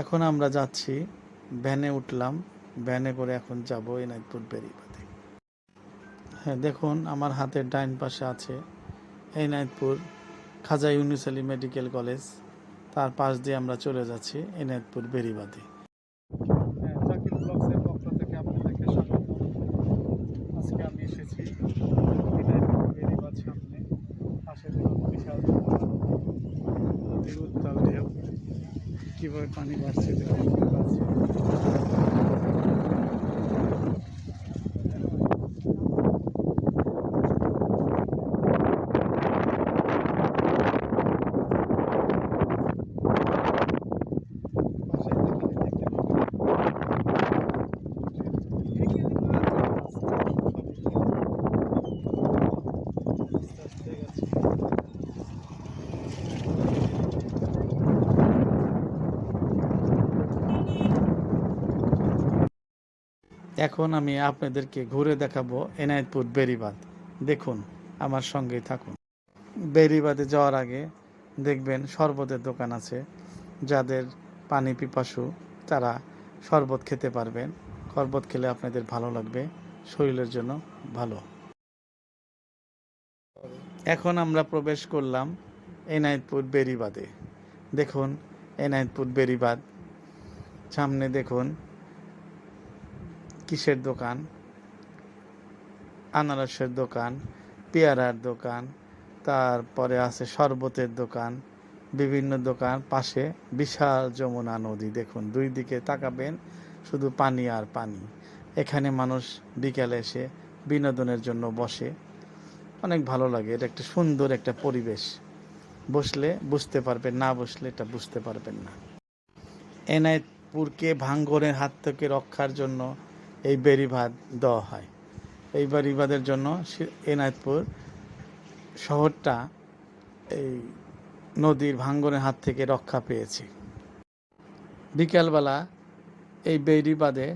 এখন আমরা যাচ্ছি, ভ্যানে উঠলাম, ভ্যানে করে এখন যাব এনায়তপুর বেরিবাদে। হ্যাঁ দেখুন, আমার হাতের ডাইন পাশে আছে এনায়তপুর খাজা ইউনিস আলী মেডিকেল কলেজ। তার পাশ দিয়ে আমরা চলে যাচ্ছি এনায়তপুর বেরিবাদে হ্যাঁ জাকির ব্লগসের পক্ষ থেকে আপনাদেরকে স্বাগত আজকে আমি এসেছি এনায়তপুর বেরিবাদ সামনে পাশে দেখুন বিশাল নদীর উত্তাল ঢেউ কীভাবে পানি বাড়ছে দেখুন এখন আমি আপনাদেরকে ঘুরে দেখাবো এনায়েতপুর বেরিবাদ দেখুন, আমার সঙ্গেই থাকুন। বেরিবাদে যাওয়ার আগে দেখবেন শরবতের দোকান আছে, যাদের পানি পিপাসু তারা শরবত খেতে পারবেন। শরবত খেলে আপনাদের ভালো লাগবে, শরীরের জন্য ভালো। এখন আমরা প্রবেশ করলাম এনায়েতপুর বেরিবাদে দেখুন, এনায়েতপুর বেরিবাদ সামনে দেখুন কিসের দোকান? আনারসের দোকান, পেয়ারার দোকান, তারপরে আছে শরবতের দোকান, বিভিন্ন দোকান, পাশে বিশাল যমুনা নদী। দেখুন, দুই দিকে তাকাবেন, শুধু পানি আর পানি। এখানে মানুষ বিকেলে এসে বিনোদনের জন্য বসে। অনেক ভালো লাগে, এটা একটা সুন্দর একটা পরিবেশ। বসলে বুঝতে পারবেন, না বসলে এটা বুঝতে পারবেন না। এনায়তপুরকে ভাঙ্গরের হাত থেকে রক্ষার জন্য এই বেড়িবাঁধ দেওয়া হয়। এই বেড়িবাঁধের জন্য এনায়তপুর শহরটা এই নদীর ভাঙ্গনের হাত থেকে রক্ষা পেয়েছে। বিকালবেলা এই বেড়িবাঁধে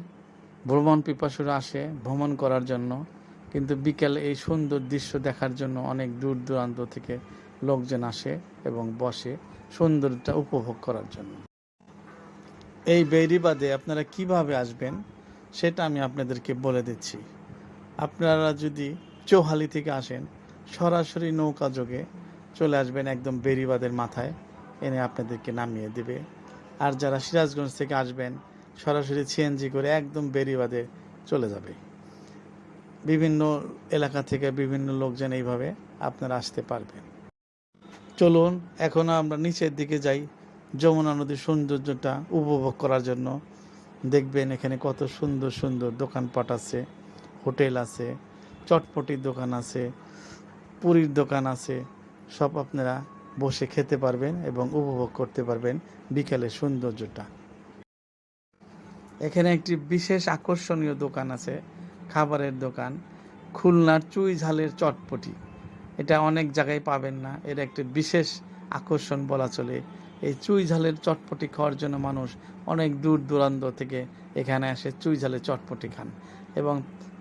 ভ্রমণ পিপাসুরা আসে ভ্রমণ করার জন্য, কিন্তু বিকেলে এই সুন্দর দৃশ্য দেখার জন্য অনেক দূর দূরান্ত থেকে লোকজন আসে এবং বসে সৌন্দর্যটা উপভোগ করার জন্য। এই বেড়িবাঁধে আপনারা কীভাবে আসবেন? সেটা আমি আপনাদেরকে বলে দিচ্ছি। আপনারা যদি চৌহালি থেকে আসেন, সরাসরি নৌকা যোগে চলে আসবেন একদম বেরিবাদের মাথায়, এনে আপনাদেরকে নামিয়ে দেবে। আর যারা সিরাজগঞ্জ থেকে আসবেন, সরাসরি সিএনজি করে একদম বেরিবাদে চলে যাবে। বিভিন্ন এলাকা থেকে বিভিন্ন লোকজন এইভাবে আপনারা আসতে পারবেন। চলুন, এখন আমরা নিচের দিকে যাই। যমুনা নদীর সৌন্দর্যটা উপভোগ করার জন্য। দেখবেন এখানে কত সুন্দর সুন্দর দোকানপাট আছে, হোটেল আছে, চটপটির দোকান আছে, পুরীর দোকান আছে, সব আপনারা বসে খেতে পারবেন এবং উপভোগ করতে পারবেন বিকেলের সৌন্দর্যটা। এখানে একটি বিশেষ আকর্ষণীয় দোকান আছে, খাবারের দোকান, খুলনার চুই ঝালের চটপটি। এটা অনেক জায়গায় পাবেন না, এর একটি বিশেষ আকর্ষণ বলা চলে এই চুই ঝালের চটপটি খাওয়ার জন্য মানুষ অনেক দূর দূরান্ত থেকে এখানে আসে চুই ঝালের চটপটি খান। এবং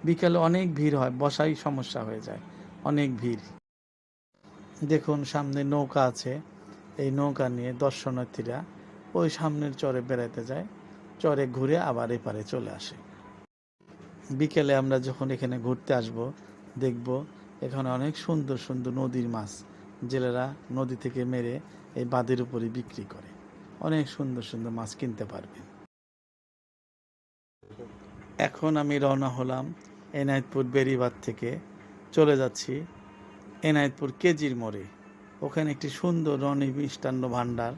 বিকেলে অনেক ভিড় হয়, বসাই সমস্যা হয়ে যায়, অনেক ভিড়। দেখুন, সামনে নৌকা আছে, এই নৌকা নিয়ে দর্শনার্থীরা ওই সামনের চরে বেড়াতে যায়, চরে ঘুরে আবার এপারে চলে আসে। বিকেলে আমরা যখন এখানে ঘুরতে আসব, দেখব এখানে অনেক সুন্দর সুন্দর নদীর মাছ জেলেরা নদী থেকে মেরে এই বাঁধের উপরে বিক্রি করে। অনেক সুন্দর সুন্দর মাছ কিনতে পারবেন। এখন আমি রওনা হলাম এনায়তপুর বেরিবাদ থেকে। চলে যাচ্ছি এনায়তপুর কেজির মোড়ে। ওখানে একটি সুন্দর রনি মিষ্টান্ন ভাণ্ডার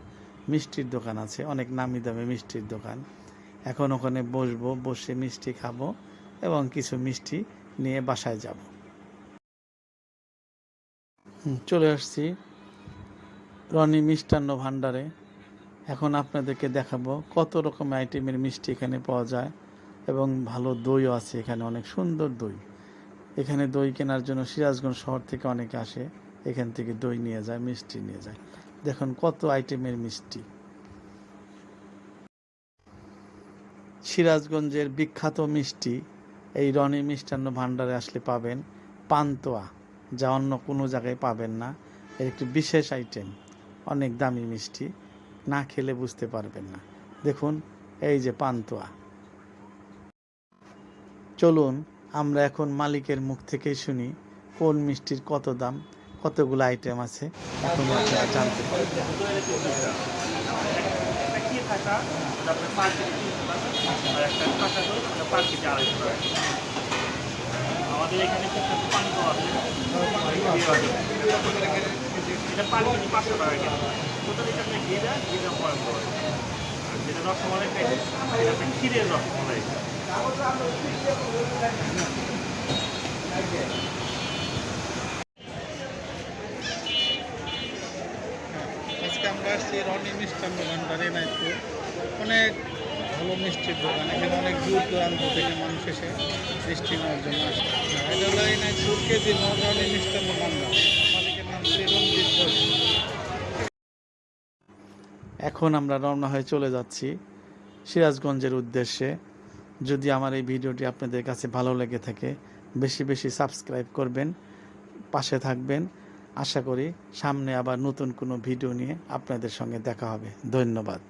মিষ্টির দোকান আছে। অনেক নামি দামি মিষ্টির দোকান। এখন ওখানে বসবো, বসে মিষ্টি খাব এবং কিছু মিষ্টি নিয়ে বাসায় যাব। চলে আসছি রনি মিষ্টান্ন ভাণ্ডারে। এখন আপনাদেরকে দেখাবো কত রকম আইটেমের মিষ্টি এখানে পাওয়া যায় এবং ভালো দইও আছে এখানে, অনেক সুন্দর দই। এখানে দই কেনার জন্য সিরাজগঞ্জ শহর থেকে অনেকে আসে, এখান থেকে দই নিয়ে যায়, মিষ্টি নিয়ে যায়। দেখুন কত আইটেমের মিষ্টি। সিরাজগঞ্জের বিখ্যাত মিষ্টি এই রনি মিষ্টান্ন ভাণ্ডারে আসলে পাবেন পান্তোয়া। যা অন্য কোনো জায়গায় পাবেন না। এর একটি বিশেষ আইটেম অনেক দামি মিষ্টি, না খেলে বুঝতে পারবেন না। দেখুন, এই যে পান্তুয়া। চলুন, আমরা এখন মালিকের মুখ থেকেই শুনি, কোন মিষ্টির কত দাম, কতগুলো আইটেম আছে, এখন আপনারা জানতে পারবেন ওটা পাঁচ কেজি আড়াইশো টাকা আমাদের এখানে পানি পাওয়া পাঁচ কেজি পাঁচশো টাকা কেজি। টোটাল এটা করে যেটা রসমালাই এটা আপনার ক্ষীরের রসমালাই। অনেক ভালো মিষ্টির দোকান, এখানে অনেক দূর দূরান্ত থেকে মানুষ এসে জন্য এখন আমরা রওনা হয়ে চলে যাচ্ছি সিরাজগঞ্জের উদ্দেশ্যে। যদি আমার এই ভিডিওটি আপনাদের কাছে ভালো লেগে থাকে, বেশি বেশি সাবস্ক্রাইব করবেন, পাশে থাকবেন। আশা করি সামনে আবার নতুন কোনো ভিডিও নিয়ে আপনাদের সঙ্গে দেখা হবে। ধন্যবাদ।